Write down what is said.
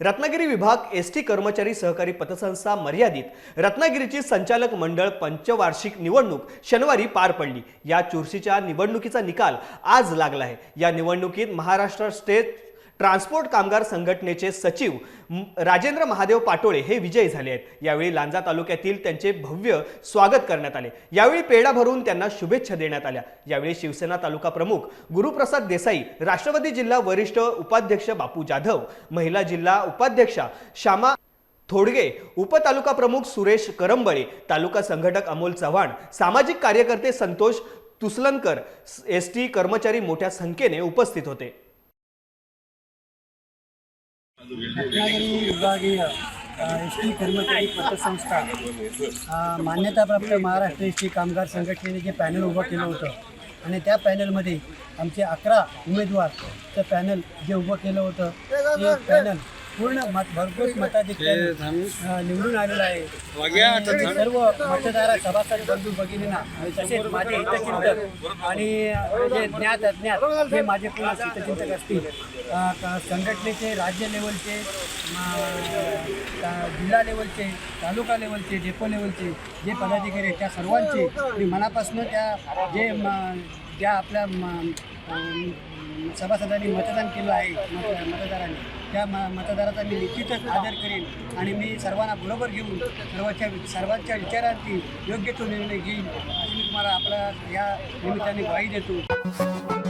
रत्नागिरी विभाग S T कर्मचारी सहकारी पतसंस्था मर्यादित. रत्नागिरीची संचालक मंडळ पंचवार्षिक निवडणूक शनिवारी पार पडली. या चुरशीच्या निवडणुकीचा निकाल आज लागला आहे. या निवडणुकीत महाराष्ट्र स्टेट ट्रान्सपोर्ट कामगार संघटनेचे सचिव राजेंद्र महादेव पाटोळे हे विजयी झाले आहेत. यावेळी लांजा तालुक्यातील त्यांचे भव्य स्वागत करण्यात आले. यावेळी पेढा भरून त्यांना शुभेच्छा देण्यात आल्या. यावेळी शिवसेना तालुका प्रमुख गुरुप्रसाद देसाई राष्ट्रवादी जिल्हा वरिष्ठ उपाध्यक्ष बापू जाधव महिला जिल्हा उपाध्यक्षा श्यामा थोडगे उपतालुका प्रमुख सुरेश करंबळे तालुका संघटक अमोल चव्हाण सामाजिक कार्यकर्ते संतोष तुसलनकर एस टी कर्मचारी मोठ्या संख्येने उपस्थित होते. रत्नागिरी विभागीय एस टी कर्मचारी पतसंस्था मान्यताप्राप्त महाराष्ट्र एस टी कामगार संघटनेने जे पॅनल उभं केलं होतं आणि त्या पॅनलमध्ये आमचे अकरा उमेदवारचं पॅनल जे उभं केलं होतं ते पॅनल पूर्ण मत भरघोस मताधिक्याने अ, निवडून आलेलं आहे. सर्व मतदार सभासद बंधू भगिनींना तसेच माझे हितचिंतक आणि जे ज्ञात अज्ञात जे माझे पूर्ण हितचिंतक असतील. संघटनेचे राज्य लेवलचे जिल्हा लेवलचे तालुका लेवलचे डेपो लेवलचे जे पदाधिकारी आहेत त्या सर्वांचे मी मनापासून त्या जे म- ज्या आपल्या सभासदांनी मतदान केलं आहे मत मतदारांनी. त्या म मतदाराचा मी निश्चितच आदर करेन आणि मी सर्वांना बरोबर घेऊन सर्वांच्या सर्वांच्या विचारांची योग्य तो निर्णय घेईन अशी मी तुम्हाला आपला या निमित्ताने ग्वाही देतो.